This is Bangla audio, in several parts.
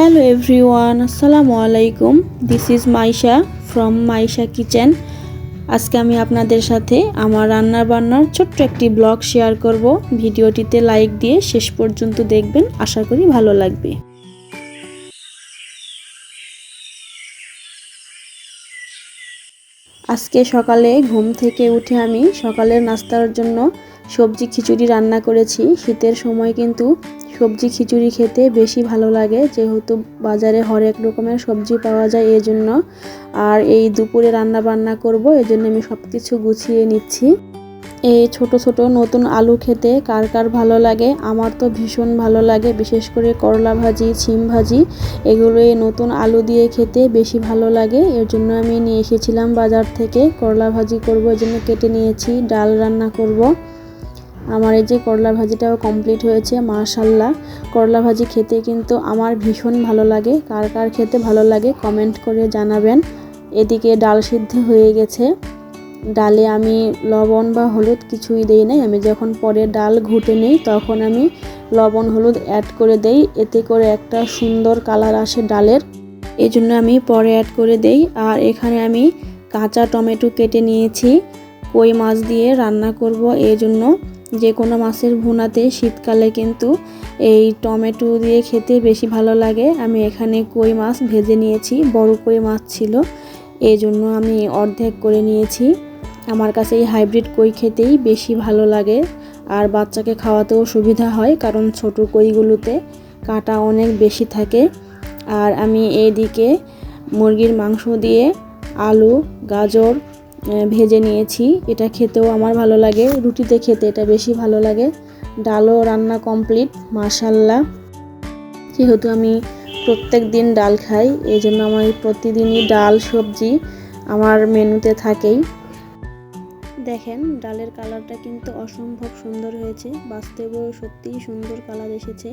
হ্যালো এভরিওয়ান আসসালামু আলাইকুম this is Maisha from Maisha kitchen আজকে আমি আপনাদের সাথে আমার রান্নার বান্নার ছোট্ট একটি ব্লগ শেয়ার করব। ভিডিওটিতে লাইক দিয়ে শেষ পর্যন্ত দেখবেন, আশা করি ভালো লাগবে। আজকে সকালে ঘুম থেকে উঠে আমি সকালের নাস্তার জন্য সবজি খিচুড়ি রান্না করেছি। শীতের সময় কিন্তু সবজি খিচুড়ি খেতে বেশি ভালো লাগে, যেহেতু বাজারে হরেক রকমের সবজি পাওয়া যায় এই জন্য আর এই দুপুরে রান্না বান্না করব এই জন্য আমি সব কিছু গুছিয়ে নিচ্ছি। এই ছোট ছোট নতুন আলু খেতে কার কার ভালো লাগে? আমার তো ভীষণ ভালো লাগে, বিশেষ করে করলা ভাজি, ছিম ভাজি, এগুলো এই নতুন আলু দিয়ে খেতে বেশি ভালো লাগে। এর জন্য আমি নিয়ে এসেছিলাম বাজার থেকে করলা ভাজি করব এই জন্য কেটে নিয়েছি, ডাল রান্না করব। আমার এই যে করলা ভাজিটাও কমপ্লিট হয়েছে মাশাল্লাহ করলা ভাজি খেতে কিন্তু আমার ভীষণ ভালো লাগে। কার কার খেতে ভালো লাগে কমেন্ট করে জানাবেন। এদিকে ডাল সিদ্ধ হয়ে গেছে। ডালে আমি লবণ বা হলুদ কিছুই দেই নাই। আমি যখন পরে ডাল ঘুটে নেই, তখন আমি লবণ হলুদ অ্যাড করে দেই। এতে করে একটা সুন্দর কালার আসে ডালের। এই জন্য আমি পরে অ্যাড করে দেই। আর এখানে আমি কাঁচা টমেটো কেটে নিয়েছি। কই মাছ দিয়ে রান্না করব এই জন্য যে কোনো মাছের ভুনাতে শীতকালে কিন্তু এই টমেটো দিয়ে খেতে বেশি ভালো লাগে। আমি এখানে কই মাছ ভেজে নিয়েছি, বড় কই মাছ ছিল। এই জন্য আমি অর্ধেক করে নিয়েছি। আমার কাছে এই হাইব্রিড কই খেতেই বেশি ভালো লাগে। আর বাচ্চাকে খাওয়াতেও সুবিধা হয়, কারণ ছোট কইগুলোতে কাঁটা অনেক বেশি থাকে। আর আমি এদিকে মুরগির মাংস দিয়ে আলু, গাজর ভেজে নিয়েছি। এটা খেতেও আমার ভালো লাগে। রুটিতে খেতে এটা বেশি ভালো লাগে। ডালও রান্না কমপ্লিট মাশাল্লাহ যেহেতু আমি প্রত্যেক দিন ডাল খাই, এই জন্য আমার প্রতিদিনই ডাল, সবজি আমার মেনুতে থাকেই। দেখেন, ডালের কালারটা কিন্তু অসম্ভব সুন্দর হয়েছে। বাস্তবেও সত্যিই সুন্দর কালার এসেছে।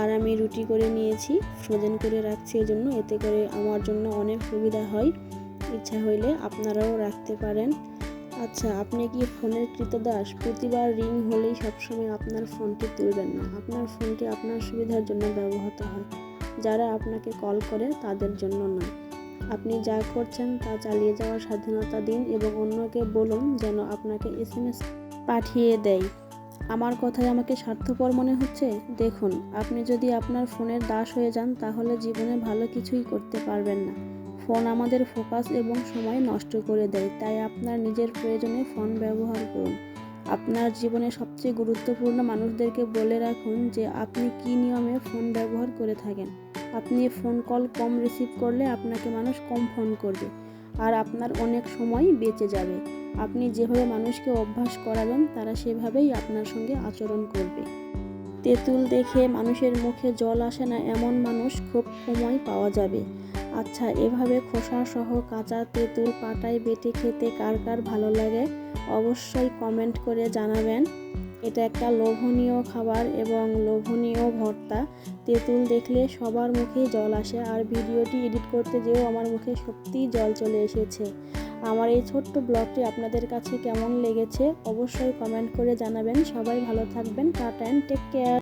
আর আমি রুটি করে নিয়েছি, ফ্রোজেন করে রাখছি এই জন্য এতে করে আমার জন্য অনেক সুবিধা হয়। ইচ্ছা হইলে আপনারাও রাখতে পারেন। আচ্ছা আপনি কি ফোনের কৃতদাস? প্রতিবার রিং হলেই সবসময় আপনার ফোনটি তুলবেন না। আপনার ফোনটি আপনার সুবিধার জন্য ব্যবহৃত হয়। যারা আপনাকে কল করে তাদের জন্য না। আপনি যা করছেন তা চালিয়ে যাওয়ার স্বাধীনতা দিন এবং অন্যকে বলুন যেন আপনাকে এস এম এস পাঠিয়ে দেয়। আমার কথায় আমাকে স্বার্থপর মনে হচ্ছে? দেখুন, আপনি যদি আপনার ফোনের দাস হয়ে যান তাহলে জীবনে ভালো কিছুই করতে পারবেন না। ফোন আমাদের ফোকাস এবং সময় নষ্ট করে দেয়। তাই আপনার নিজের প্রয়োজনে ফোন ব্যবহার করুন। আপনার জীবনে সবচেয়ে গুরুত্বপূর্ণ মানুষদেরকে বলে রাখুন যে আপনি কী নিয়মে ফোন ব্যবহার করে থাকেন। আপনি ফোন কল কম রিসিভ করলে আপনাকে মানুষ কম ফোন করবে আর আপনার অনেক সময় বেঁচে যাবে। আপনি যেভাবে মানুষকে অভ্যাস করাবেন, তারা সেভাবেই আপনার সঙ্গে আচরণ করবে। তেঁতুল দেখে মানুষের মুখে জল আসে না, এমন মানুষ খুব সময় পাওয়া যাবে। আচ্ছা এভাবে খোসা সহ কাঁচা তেঁতুল পাটায় বেটে খেতে কার কার ভালো লাগে? অবশ্যই কমেন্ট করে জানাবেন। এটা একটা লোভনীয় খাবার এবং লোভনীয় ভর্তা। তেঁতুল দেখলে সবার মুখেই জল আসে, আর ভিডিওটি এডিট করতে যেও আমার মুখে সত্যিই জল চলে এসেছে। আমার এই ছোট্ট ব্লগটি আপনাদের কাছে কেমন লেগেছে অবশ্যই কমেন্ট করে জানাবেন। সবাই ভালো থাকবেন, টাটা অ্যান্ড টেক কেয়ার